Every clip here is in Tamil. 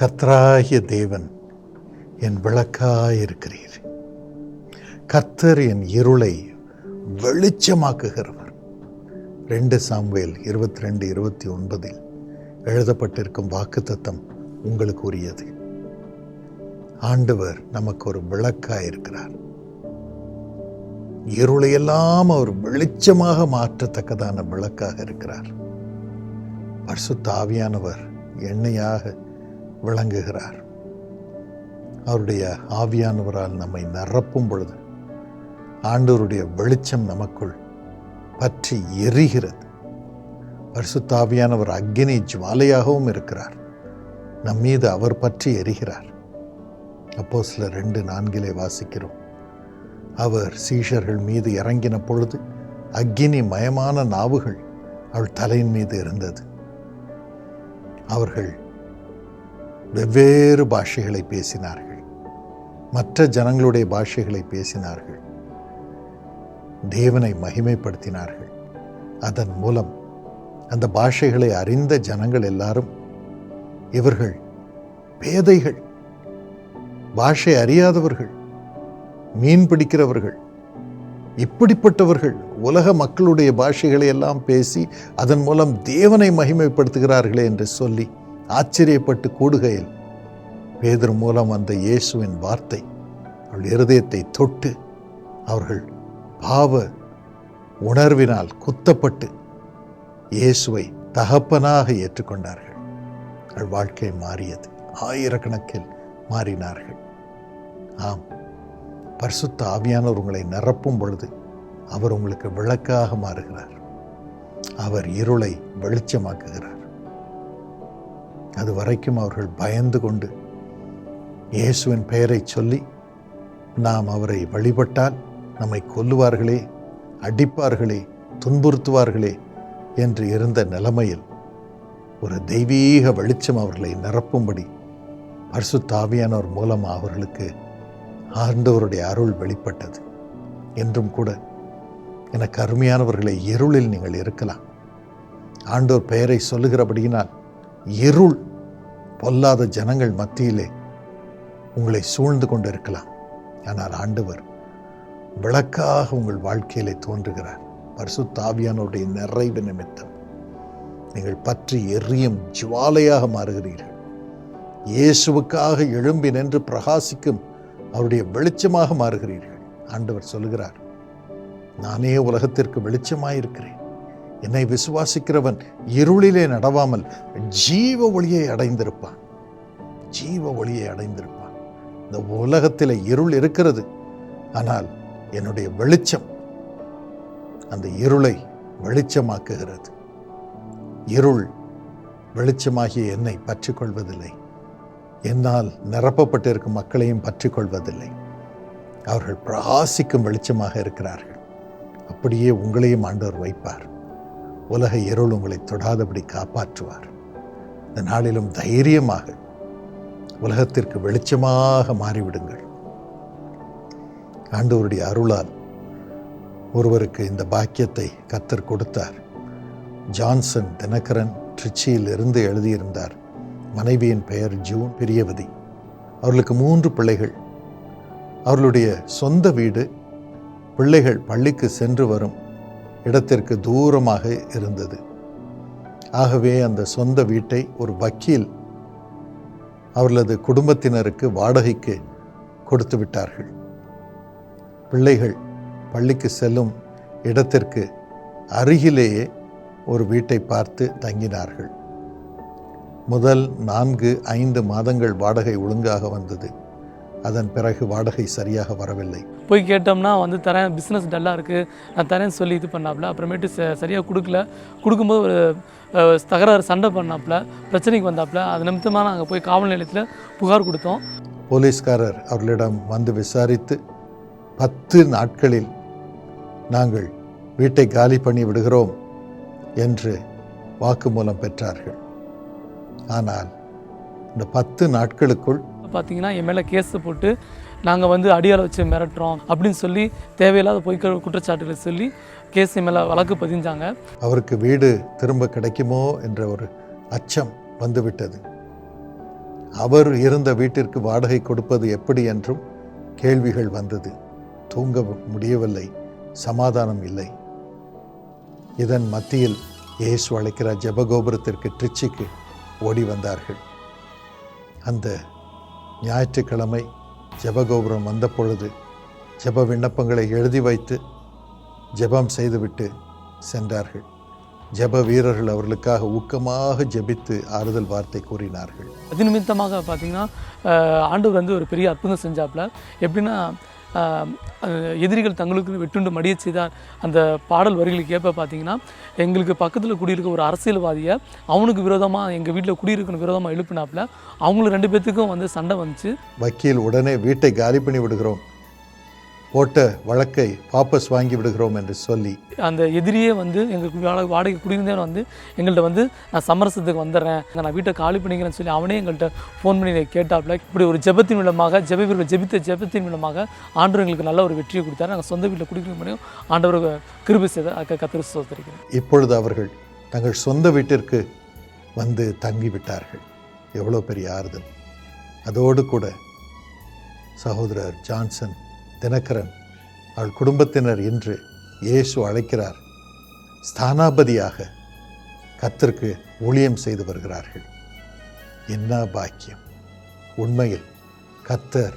கர்த்தராகிய தேவன் என் விளக்காயிருக்கிறீர். கர்த்தர் என் இருளை வெளிச்சமாக்குகிறவர். ரெண்டு சாம்வேல் இருபத்தி ரெண்டு இருபத்தி ஒன்பதில் எழுதப்பட்டிருக்கும் வாக்குத்தத்தம் உங்களுக்கு உரியது ஆண்டவர் நமக்கு ஒரு விளக்காயிருக்கிறார். இருளையெல்லாம் அவர் வெளிச்சமாக மாற்றத்தக்கதான விளக்காக இருக்கிறார். பர்சு தாவியானவர் எண்ணெயாக விளங்குகிறார். அவருடைய ஆவியானவரால் நம்மை நிரப்பும் பொழுது ஆண்டவருடைய வெளிச்சம் நமக்குள் பற்றி எரிகிறது. பரிசுத்தாவியானவர் அக்னி ஜுவாலையாகவும் இருக்கிறார். நம் மீது அவர் பற்றி எரிகிறார். அப்போ சில ரெண்டு நான்கிலே வாசிக்கிறோம். அவர் சீஷர்கள் மீது இறங்கின பொழுது அக்னி மயமான நாவுகள் அவள் தலையின் மீது இருந்தது. அவர்கள் வெவ்வேறு பாஷைகளை பேசினார்கள். மற்ற ஜனங்களுடைய பாஷைகளை பேசினார்கள். தேவனை மகிமைப்படுத்தினார்கள். அதன் மூலம் அந்த பாஷைகளை அறிந்த ஜனங்கள் எல்லாரும் இவர்கள் பேதைகள் பாஷை அறியாதவர்கள் மீன் பிடிக்கிறவர்கள் இப்படிப்பட்டவர்கள் உலக மக்களுடைய பாஷைகளை எல்லாம் பேசி அதன் மூலம் தேவனை மகிமைப்படுத்துகிறார்களே என்று சொல்லி ஆச்சரியப்பட்டு கூடுகையில் பேதர் மூலம் அந்த இயேசுவின் வார்த்தை அவள் இருதயத்தை தொட்டு அவர்கள் பாவ உணர்வினால் குத்தப்பட்டு இயேசுவை தகப்பனாக ஏற்றுக்கொண்டார்கள். அவள் வாழ்க்கை மாறியது. ஆயிரக்கணக்கில் மாறினார்கள். ஆம் பரிசுத்த ஆவியானவர் உங்களை நிரப்பும் பொழுது அவர் உங்களுக்கு விளக்காக மாறுகிறார். அவர் இருளை வெளிச்சமாக்குகிறார். அது வரைக்கும் அவர்கள் பயந்து கொண்டு இயேசுவின் பெயரை சொல்லி நாம் அவரை வழிபட்டால் நம்மை கொல்லுவார்களே அடிப்பார்களே துன்புறுத்துவார்களே என்று இருந்த நிலைமையில் ஒரு தெய்வீக வெளிச்சம் அவர்களை நிரப்பும்படி பரிசுத்த ஆவியானவர் மூலமாக அவர்களுக்கு ஆண்டவருடைய அருள் வெளிப்பட்டது. என்றும் கூட எனக்கு அருமையானவர்களை இருளில் நீங்கள் இருக்கலாம். ஆண்டோர் பெயரை சொல்லுகிறபடியினால் இருள் பொல்லாத ஜனங்கள் மத்தியிலே உங்களை சூழ்ந்து கொண்டு இருக்கலாம் ஆனால் ஆண்டவர் விளக்காக உங்கள் வாழ்க்கையிலே தோன்றுகிறார். பரிசு ஆவியானவருடைய நிறைவு நிமித்தம் நீங்கள் பற்றி எரியும் ஜுவாலையாக மாறுகிறீர்கள். இயேசுவுக்காக எழும்பி நின்று பிரகாசிக்கும் அவருடைய வெளிச்சமாக மாறுகிறீர்கள். ஆண்டவர் சொல்லுகிறார் நானே உலகத்திற்கு வெளிச்சமாயிருக்கிறேன். என்னை விசுவாசிக்கிறவன் இருளிலே நடவாமல் ஜீவ ஒளியை அடைந்திருப்பான். ஜீவ ஒளியை அடைந்திருப்பான். இந்த உலகத்தில் இருள் இருக்கிறது. ஆனால் என்னுடைய வெளிச்சம் அந்த இருளை வெளிச்சமாக்குகிறது. இருள் வெளிச்சமாகிய என்னை பற்றி கொள்வதில்லை என்னால் நிரப்பப்பட்டிருக்கும் மக்களையும் பற்றி கொள்வதில்லை அவர்கள் பிரகாசிக்கும் வெளிச்சமாக இருக்கிறார்கள். அப்படியே உங்களையும் ஆண்டவர் வைப்பார். உலக இருள் உங்களை தொடாதபடி காப்பாற்றுவார். இந்த நாளிலும் தைரியமாக உலகத்திற்கு வெளிச்சமாக மாறிவிடுங்கள். ஆண்டவருடைய அருளால் ஒருவருக்கு இந்த பாக்கியத்தை கத்தர் கொடுத்தார். ஜான்சன் தினகரன் ட்ரிச்சியில் இருந்து எழுதியிருந்தார். மனைவியின் பெயர் ஜூன் பெரியவதி. அவர்களுக்கு மூன்று பிள்ளைகள். அவர்களுடைய சொந்த வீடு பிள்ளைகள் பள்ளிக்கு சென்று வரும் இடத்திற்கு தூரமாக இருந்தது. ஆகவே அந்த சொந்த வீட்டை ஒரு வக்கீல் அவர்களது குடும்பத்தினருக்கு வாடகைக்கு கொடுத்து விட்டார்கள். பிள்ளைகள் பள்ளிக்கு செல்லும் இடத்திற்கு அருகிலேயே ஒரு வீட்டை பார்த்து தங்கினார்கள். முதல் நான்கு ஐந்து மாதங்கள் வாடகை ஒழுங்காக வந்தது. அதன் பிறகு வாடகை சரியாக வரவில்லை. போய் கேட்டோம்னா வந்து தரேன் பிஸ்னஸ் டல்லாக இருக்குது நான் தரேன்னு சொல்லி இது பண்ணாப்புல அப்புறமேட்டு ச சரியாக கொடுக்கல. கொடுக்கும்போது ஒரு தகராறு சண்டை பண்ணாப்புல பிரச்சனைக்கு வந்தாப்புல அது நிமித்தமாக நாங்கள் போய் காவல் நிலையத்தில் புகார் கொடுத்தோம். போலீஸ்காரர் அவர்களிடம் வந்து விசாரித்து பத்து நாட்களில் நாங்கள் வீட்டை காலி பண்ணி விடுகிறோம் என்று வாக்குமூலம் பெற்றார்கள். ஆனால் இந்த பத்து நாட்களுக்குள் பார்த்தீங்கன்னா என் மேலே கேஸ் போட்டு நாங்கள் வந்து அடியால் வச்சு மிரட்டுறோம் அப்படின்னு சொல்லி தேவையில்லாத பொய் குற்றச்சாட்டுகளை சொல்லி கேஸ் என் மேலே வழக்கு பதிஞ்சாங்க. அவருக்கு வீடு திரும்ப கிடைக்குமோ என்ற ஒரு அச்சம் வந்துவிட்டது. அவர் இருந்த வீட்டிற்கு வாடகை கொடுப்பது எப்படி என்றும் கேள்விகள் வந்தது. தூங்க முடியவில்லை. சமாதானம் இல்லை. இதன் மத்தியில் இயேசு அழைக்கிற ஜபகோபுரத்திற்கு ட்ரிச்சிக்கு ஓடி வந்தார்கள். அந்த ஞாயிற்றுக்கிழமை ஜெபகோபுரம் வந்த பொழுது ஜெப விண்ணப்பங்களை எழுதி வைத்து ஜெபம் செய்துவிட்டு சென்றார்கள். ஜெப வீரர்கள் அவர்களுக்காக ஊக்கமாக ஜெபித்து ஆறுதல் வார்த்தை கூறினார்கள். அது நிமித்தமாக பார்த்தீங்கன்னா ஆஹ், ஆண்டவர் வந்து ஒரு பெரிய அற்புதம் செஞ்சாப்புல. எப்படின்னா எதிரிகள் தங்களுக்கு வெட்டுண்டு மடிய செய்தார் அந்த பாடல் வரிகளுக்கு ஏற்ப பார்த்தீங்கன்னா எங்களுக்கு பக்கத்தில் குடியிருக்க ஒரு அரசியல்வாதியை அவனுக்கு விரோதமாக எங்கள் வீட்டில் குடியிருக்கணும் விரோதமாக எழுப்பினாப்புல அவங்களுக்கு ரெண்டு பேர்த்துக்கும் வந்து சண்டை வந்துச்சு. வக்கீல் உடனே வீட்டை காலி பண்ணி விடுகிறோம். போட்ட வழக்கை வாபஸ் வாங்கி விடுகிறோம் என்று சொல்லி. அந்த எதிரியே வந்து எங்களுக்கு வாடகை குடியிருந்தவன் வந்து எங்கள்கிட்ட வந்து நான் சமரசத்துக்கு வந்துடுறேன். நான் வீட்டை காலி பண்ணிக்கிறேன்னு சொல்லி அவனே எங்கள்கிட்ட ஃபோன் பண்ணி கேட்டாப்புல இப்படி ஒரு ஜெபத்தின் மூலமாக ஜெப வீரர்கள் ஜெபித்த ஜெபத்தின் மூலமாக ஆண்டவர் எங்களுக்கு நல்ல ஒரு வெற்றியை கொடுத்தாரு. நாங்கள் சொந்த வீட்டில் குடிக்கிற முடியும் ஆண்டவர் கிருபி செய்த கத்திர சோதரிக்கிறேன் இப்பொழுது அவர்கள் தங்கள் சொந்த வீட்டிற்கு வந்து தங்கிவிட்டார்கள். எவ்வளோ பெரிய ஆறுதல். அதோடு கூட சகோதரர் ஜான்சன் தினகரன் அவள் குடும்பத்தினர் இன்று இயேசு அழைக்கிறார். ஸ்தானாபதியாக கத்திற்கு ஊழியம் செய்து வருகிறார்கள். என்ன பாக்கியம். உண்மையில் கத்தர்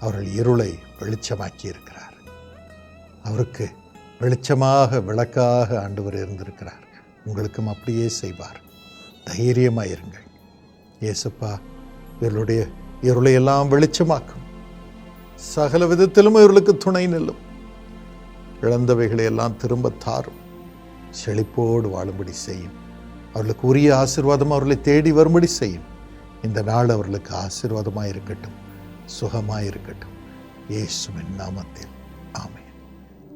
அவர்கள் இருளை வெளிச்சமாக்கி இருக்கிறார். அவருக்கு வெளிச்சமாக விளக்காக ஆண்டவர் இருந்திருக்கிறார். உங்களுக்கும் அப்படியே செய்வார். தைரியமாக இருங்கள் இயேசுப்பா இவர்களுடைய இருளையெல்லாம் வெளிச்சமாக்கும். சகல விதத்திலும் இவர்களுக்கு துணை நில்லும். இழந்தவைகளை எல்லாம் திரும்ப தாரும். செழிப்போடு வாழும்படி செய்யும். அவர்களுக்கு உரிய ஆசிர்வாதம் அவர்களை தேடி வரும்படி செய்யும். இந்த நாள் அவர்களுக்கு ஆசீர்வாதமாக இருக்கட்டும் சுகமாக இருக்கட்டும் இயேசுவின் நாமத்தில். ஆமே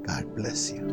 காட் பிளஸ் யூ